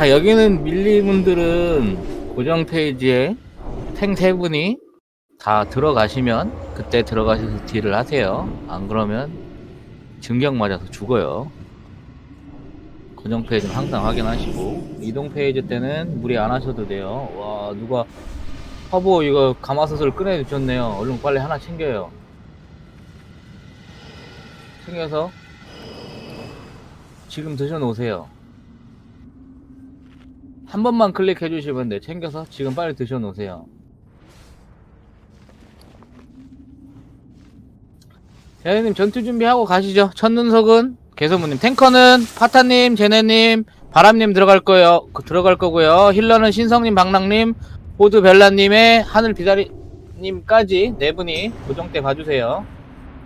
자 여기는 밀리분들은 고정 페이지에 탱 세 분이 다 들어가시면 그때 들어가셔서 딜을 하세요. 안 그러면 증격 맞아서 죽어요. 고정 페이지는 항상 확인하시고 이동 페이지 때는 무리 안 하셔도 돼요. 와 누가 화보 이거 가마솥을 꺼내주셨네요. 얼른 빨리 하나 챙겨요. 챙겨서 지금 드셔놓으세요. 한 번만 클릭해 주시면 돼. 챙겨서 지금 빨리 드셔 놓으세요. 대현님 전투 준비하고 가시죠. 첫눈석은 개소무님, 탱커는 파타님, 제네님, 바람님 들어갈 거예요. 그- 들어갈 거고요. 힐러는 신성님, 방랑님, 호드 벨라님의 하늘 비다리님까지 네 분이 고정 때 봐주세요.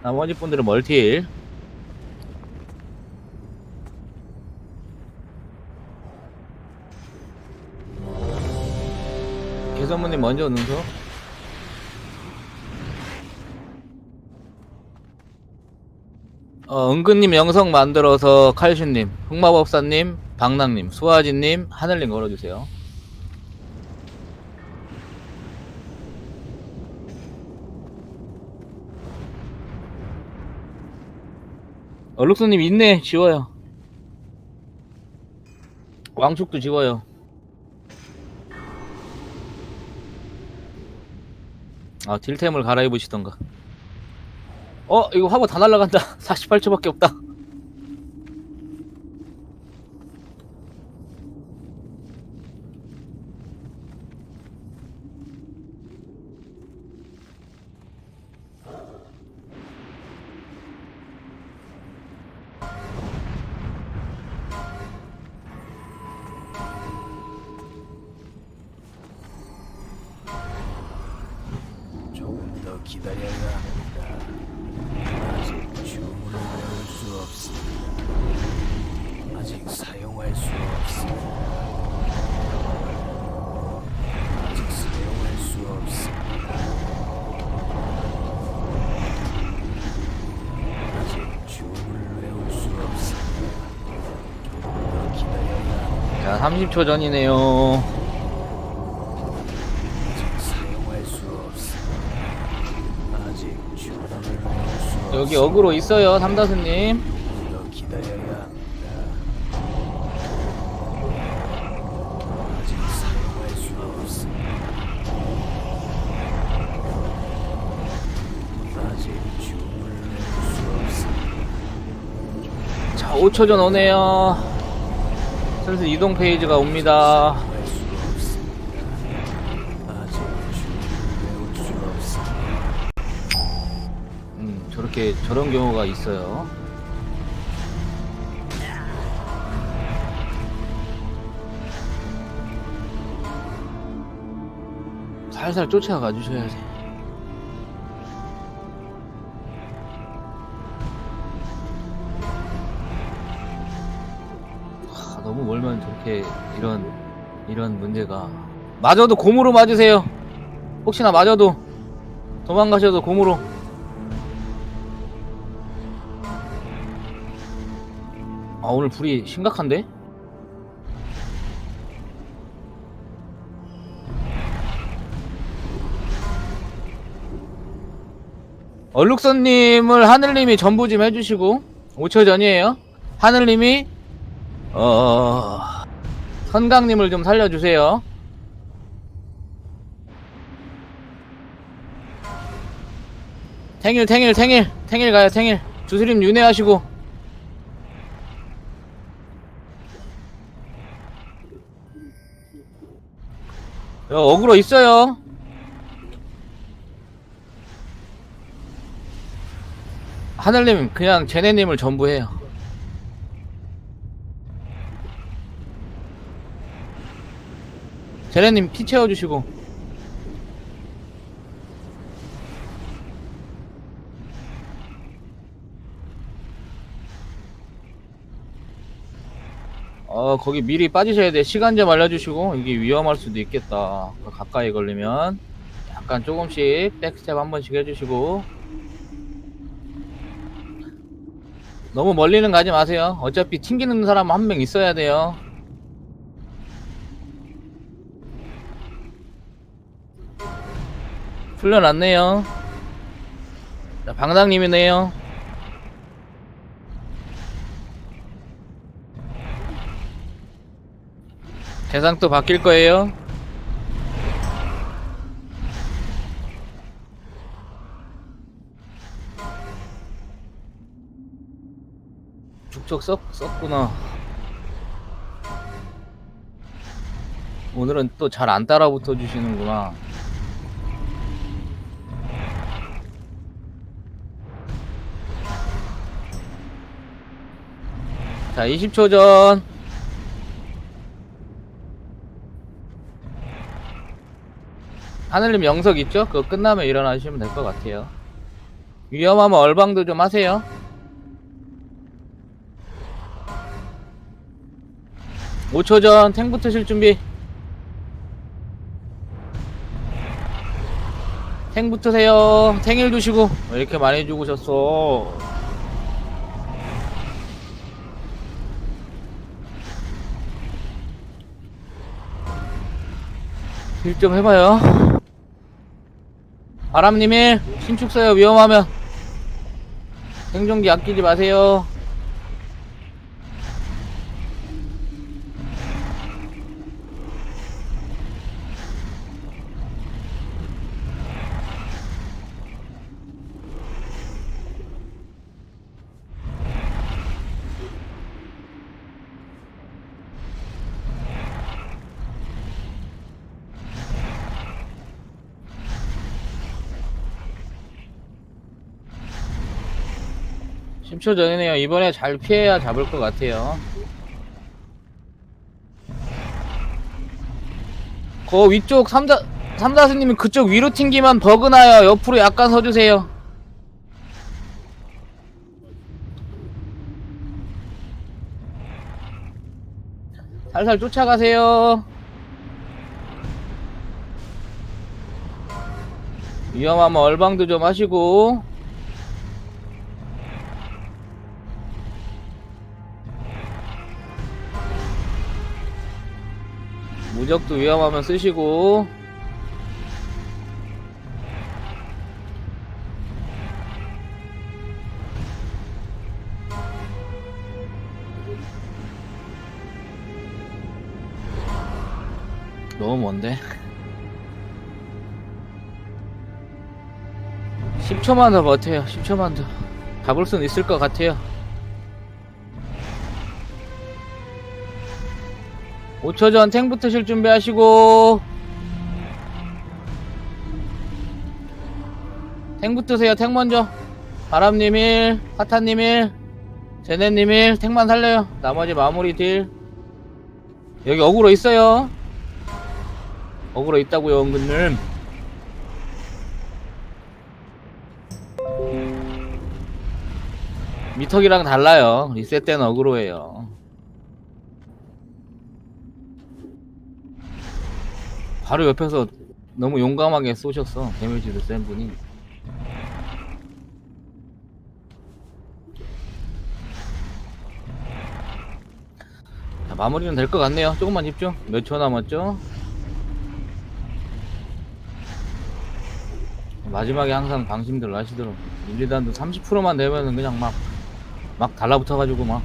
나머지 분들은 멀티일. 먼저 눈소. 어, 은근님 영성 만들어서 칼슘님, 흑마법사님, 방랑님, 수아진님, 하늘님 걸어주세요. 얼룩소님 있네 지워요. 왕축도 지워요. 아 딜템을 갈아입으시던가. 어 이거 화보 다 날라간다. 48초밖에 없다. 기다려야 합니다. 아직 주문을 외울 수 없습니다. 아직 사용할 수 없습니다. 아직 사용할 수 없습니다. 아직 주문을 외울 수 없습니다. 조금 더 기다려야 합니다. 자 30초 전이네요. 여기 어그로 있어요 삼다수님. 자 5초 전 오네요. 슬슬 이동 페이지가 옵니다. 음 저렇게 저런 경우가 있어요. 살살 쫓아가 주셔야 돼. 하, 너무 멀면 저렇게 이런 이런 문제가 맞아도 곰으로 맞으세요. 혹시나 맞아도 도망가셔도 곰으로. 아 오늘 불이 심각한데? 얼룩선님을 하늘님이 전부 좀 해주시고 5초 전이에요. 하늘님이 어... 선강님을 좀 살려주세요. 탱일 탱일 탱일 탱일 가요 탱일. 주스림 윤회하시고 야, 어그로 있어요. 하늘님 그냥 제네님을 전부 해요. 제네님 피 채워주시고 거기 미리 빠지셔야 돼. 시간 좀 알려주시고, 이게 위험할 수도 있겠다. 가까이 걸리면. 약간 조금씩 백스텝 한 번씩 해주시고. 너무 멀리는 가지 마세요. 어차피 튕기는 사람 한 명 있어야 돼요. 풀려났네요. 자, 방당님이네요. 대상 또 바뀔 거예요. 축적 썼, 썼구나. 오늘은 또 잘 안 따라 붙어 주시는구나. 자, 20초 전. 하늘님 영석 있죠? 그거 끝나면 일어나시면 될 것 같아요. 위험하면 얼방도 좀 하세요. 오초전 탱부터 실 준비. 탱 붙으세요. 탱일 두시고 왜 이렇게 많이 죽으셨어? 일 좀 해봐요. 바람님이 신축 써요 위험하면 생존기 아끼지 마세요. 십초 전이네요. 이번에 잘 피해야 잡을 것 같아요. 그 위쪽 삼자 삼다스님이 그쪽 위로 튕기면 버그나요. 옆으로 약간 서주세요. 살살 쫓아가세요. 위험하면 얼방도 좀 하시고. 무적도 위험하면 쓰시고. 너무 먼데? 10초만 더 버텨요. 10초만 더. 잡을 수는 있을 것 같아요 5초 전 탱부터 실 준비하시고. 탱 붙으세요 탱 먼저. 바람님 1 카타님 1 제네님 1 탱만 살려요. 나머지 마무리 딜. 여기 어그로 있어요. 어그로 있다고요 은근님. 미터기랑 달라요. 리셋 때는 어그로예요 바로 옆에서 너무 용감하게 쏘셨어 데미지도 센 분이. 자, 마무리는 될 것 같네요. 조금만 집중. 몇 초 남았죠? 마지막에 항상 방심들 하시더라고 1, 2단도 30%만 되면은 그냥 막 막 달라붙어 가지고 막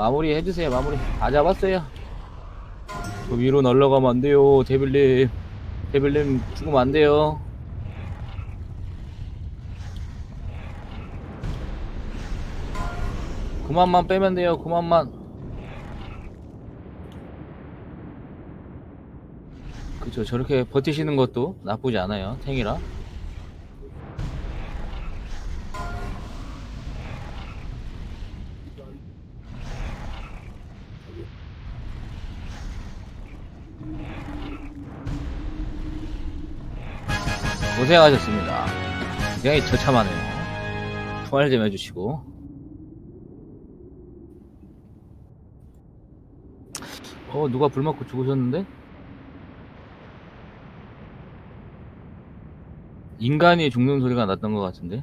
마무리 해주세요 마무리. 다 잡았어요. 저 위로 날라가면 안 돼요 데빌님. 데빌님 죽으면 안 돼요. 그만만 빼면 돼요 그만만. 그쵸 저렇게 버티시는 것도 나쁘지 않아요 탱이라 고생하셨습니다. 굉장히 처참하네요. 투할 좀 해주시고. 어, 누가 불 맞고 죽으셨는데? 인간이 죽는 소리가 났던 것 같은데?